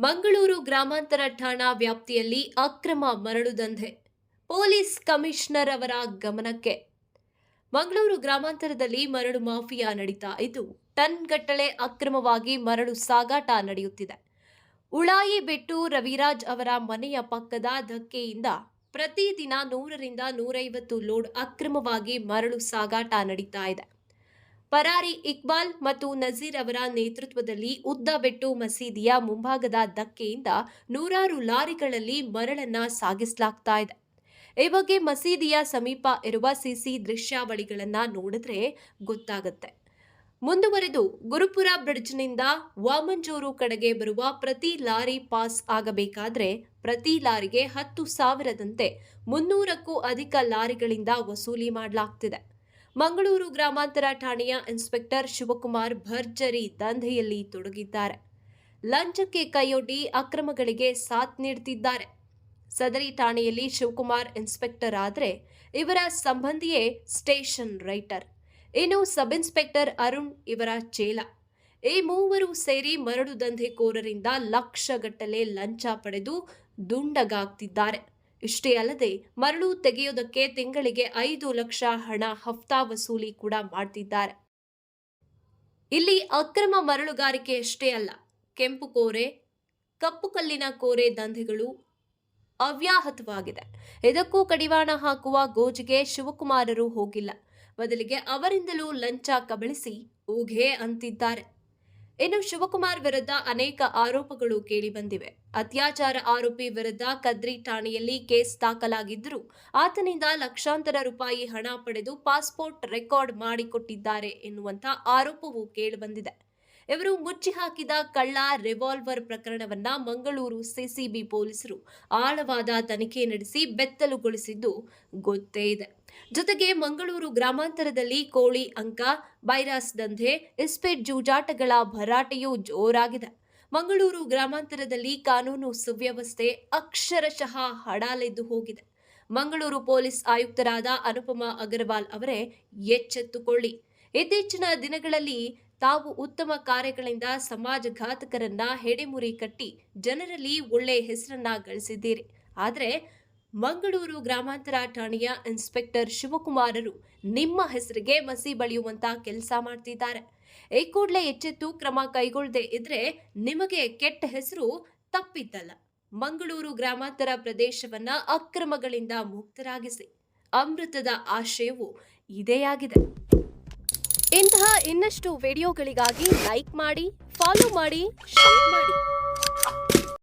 ಮಂಗಳೂರು ಗ್ರಾಮಾಂತರ ಠಾಣಾ ವ್ಯಾಪ್ತಿಯಲ್ಲಿ ಅಕ್ರಮ ಮರಳು ದಂಧೆ. ಪೊಲೀಸ್ ಕಮಿಷನರ್ ಅವರ ಗಮನಕ್ಕೆ. ಮಂಗಳೂರು ಗ್ರಾಮಾಂತರದಲ್ಲಿ ಮರಳು ಮಾಫಿಯಾ ನಡೀತಾ ಇದ್ದು ಟನ್ಗಟ್ಟಲೆ ಅಕ್ರಮವಾಗಿ ಮರಳು ಸಾಗಾಟ ನಡೆಯುತ್ತಿದೆ. ಉಳಾಯಿ ಬಿಟ್ಟು ರವಿರಾಜ್ ಅವರ ಮನೆಯ ಪಕ್ಕದ ಧಕ್ಕೆಯಿಂದ ಪ್ರತಿದಿನ ನೂರರಿಂದ ನೂರೈವತ್ತು ಲೋಡ್ ಅಕ್ರಮವಾಗಿ ಮರಳು ಸಾಗಾಟ ನಡೀತಾ ಇದೆ. ಪರಾರಿ ಇಕ್ಬಾಲ್ ಮತ್ತು ನಜೀರ್ ಅವರ ನೇತೃತ್ವದಲ್ಲಿ ಉದ್ದಬೆಟ್ಟು ಮಸೀದಿಯ ಮುಂಭಾಗದ ಧಕ್ಕೆಯಿಂದ ನೂರಾರು ಲಾರಿಗಳಲ್ಲಿ ಮರಳನ್ನ ಸಾಗಿಸಲಾಗ್ತಾ ಇದೆ. ಈ ಬಗ್ಗೆ ಮಸೀದಿಯ ಸಮೀಪ ಇರುವ ಸಿಸಿ ದೃಶ್ಯಾವಳಿಗಳನ್ನ ನೋಡಿದ್ರೆ ಗೊತ್ತಾಗುತ್ತೆ. ಮುಂದುವರೆದು, ಗುರುಪುರ ಬ್ರಿಡ್ಜ್ನಿಂದ ವಾಮಂಜೂರು ಕಡೆಗೆ ಬರುವ ಪ್ರತಿ ಲಾರಿ ಪಾಸ್ ಆಗಬೇಕಾದ್ರೆ ಪ್ರತಿ ಲಾರಿಗೆ ಹತ್ತು ಸಾವಿರದಂತೆ ಮುನ್ನೂರಕ್ಕೂ ಅಧಿಕ ಲಾರಿಗಳಿಂದ ವಸೂಲಿ ಮಾಡಲಾಗ್ತಿದೆ. ಮಂಗಳೂರು ಗ್ರಾಮಾಂತರ ಠಾಣೆಯ ಇನ್ಸ್ಪೆಕ್ಟರ್ ಶಿವಕುಮಾರ್ ಭರ್ಜರಿ ದಂಧೆಯಲ್ಲಿ ತೊಡಗಿದ್ದಾರೆ. ಲಂಚಕ್ಕೆ ಕೈಯೊಡ್ಡಿ ಅಕ್ರಮಗಳಿಗೆ ಸಾಥ್ ನೀಡುತ್ತಿದ್ದಾರೆ ಸದರಿ ಠಾಣೆಯಲ್ಲಿ ಶಿವಕುಮಾರ್ ಇನ್ಸ್ಪೆಕ್ಟರ್ ಆದರೆ ಇವರ ಸಂಬಂಧಿಯೇ ಸ್ಟೇಷನ್ ರೈಟರ್. ಇನ್ನು ಸಬ್ ಇನ್ಸ್ಪೆಕ್ಟರ್ ಅರುಣ್ ಇವರ ಚೇಲ. ಈ ಮೂವರು ಸೇರಿ ಮರಳು ದಂಧೆಕೋರರಿಂದ ಲಕ್ಷಗಟ್ಟಲೆ ಲಂಚ ಪಡೆದು ದುಂಡಗಾಗ್ತಿದ್ದಾರೆ. ಇಷ್ಟೇ ಅಲ್ಲದೆ ಮರಳು ತೆಗೆಯೋದಕ್ಕೆ ತಿಂಗಳಿಗೆ ಐದು ಲಕ್ಷ ಹಣ ಹಫ್ತಾ ವಸೂಲಿ ಕೂಡ ಮಾಡ್ತಿದ್ದಾರೆ. ಇಲ್ಲಿ ಅಕ್ರಮ ಮರಳುಗಾರಿಕೆ ಅಷ್ಟೇ ಅಲ್ಲ, ಕೆಂಪು ಕೋರೆ, ಕಪ್ಪು ಕಲ್ಲಿನ ಕೋರೆ ದಂಧೆಗಳು ಅವ್ಯಾಹತವಾಗಿದೆ. ಇದಕ್ಕೂ ಕಡಿವಾಣ ಹಾಕುವ ಗೋಜಿಗೆ ಶಿವಕುಮಾರರು ಹೋಗಿಲ್ಲ. ಬದಲಿಗೆ ಅವರಿಂದಲೂ ಲಂಚ ಕಬಳಿಸಿ ಊಘೆ ಅಂತಿದ್ದಾರೆ. ಇನ್ನು ಶಿವಕುಮಾರ್ ವಿರುದ್ಧ ಅನೇಕ ಆರೋಪಗಳು ಕೇಳಿಬಂದಿವೆ. ಅತ್ಯಾಚಾರ ಆರೋಪಿ ವಿರುದ್ಧ ಕದ್ರಿ ಠಾಣೆಯಲ್ಲಿ ಕೇಸ್ ದಾಖಲಾಗಿದ್ದರೂ ಆತನಿಂದ ಲಕ್ಷಾಂತರ ರೂಪಾಯಿ ಹಣ ಪಡೆದು ಪಾಸ್ಪೋರ್ಟ್ ರೆಕಾರ್ಡ್ ಮಾಡಿಕೊಟ್ಟಿದ್ದಾರೆ ಎನ್ನುವಂತ ಆರೋಪವೂ ಕೇಳಿಬಂದಿದೆ. ಇವರು ಮುಚ್ಚಿ ಹಾಕಿದ ಕಳ್ಳ ರಿವಾಲ್ವರ್ ಪ್ರಕರಣವನ್ನ ಮಂಗಳೂರು ಸಿಸಿಬಿ ಪೊಲೀಸರು ಆಳವಾದ ತನಿಖೆ ನಡೆಸಿ ಬೆತ್ತಲುಗೊಳಿಸಿದ್ದು ಗೊತ್ತೇ ಇದೆ. ಜೊತೆಗೆ ಮಂಗಳೂರು ಗ್ರಾಮಾಂತರದಲ್ಲಿ ಕೋಳಿ, ಅಂಕ, ಬೈರಾಸ್ ದಂಧೆ ಇಸ್ಪೇಟ್ ಜೂಜಾಟಗಳ ಭರಾಟೆಯೂ ಜೋರಾಗಿದೆ. ಮಂಗಳೂರು ಗ್ರಾಮಾಂತರದಲ್ಲಿ ಕಾನೂನು ಸುವ್ಯವಸ್ಥೆ ಅಕ್ಷರಶಃ ಹಡಾಲೆದ್ದು ಹೋಗಿದೆ. ಮಂಗಳೂರು ಪೊಲೀಸ್ ಆಯುಕ್ತರಾದ ಅನುಪಮ ಅಗರ್ವಾಲ್ ಅವರೇ ಎಚ್ಚೆತ್ತುಕೊಳ್ಳಿ. ಇತ್ತೀಚಿನ ದಿನಗಳಲ್ಲಿ ತಾವು ಉತ್ತಮ ಕಾರ್ಯಗಳಿಂದ ಸಮಾಜ ಘಾತಕರನ್ನ ಹೆಡೆಮುರಿ ಕಟ್ಟಿ ಜನರಲ್ಲಿ ಒಳ್ಳೆ ಹೆಸರನ್ನ ಗಳಿಸಿದ್ದೀರಿ. ಆದರೆ ಮಂಗಳೂರು ಗ್ರಾಮಾಂತರ ಠಾಣೆಯ ಇನ್ಸ್ಪೆಕ್ಟರ್ ಶಿವಕುಮಾರರು ನಿಮ್ಮ ಹೆಸರಿಗೆ ಮಸಿ ಬಳಿಯುವಂತ ಕೆಲಸ ಮಾಡ್ತಿದ್ದಾರೆ. ಈ ಕೂಡಲೇ ಎಚ್ಚೆತ್ತು ಕ್ರಮ ಕೈಗೊಳ್ಳದೆ ಇದ್ರೆ ನಿಮಗೆ ಕೆಟ್ಟ ಹೆಸರು ತಪ್ಪಿದ್ದಲ್ಲ ಮಂಗಳೂರು ಗ್ರಾಮಾಂತರ ಪ್ರದೇಶವನ್ನ ಅಕ್ರಮಗಳಿಂದ ಮುಕ್ತರಾಗಿಸಿ. ಅಮೃತದ ಆಶಯವು ಇದೇ ಆಗಿದೆ ಇಂತಹ ಇನ್ನಷ್ಟು ವಿಡಿಯೋಗಳಿಗಾಗಿ ಲೈಕ್ ಮಾಡಿ, ಫಾಲೋ ಮಾಡಿ, ಶೇರ್ ಮಾಡಿ.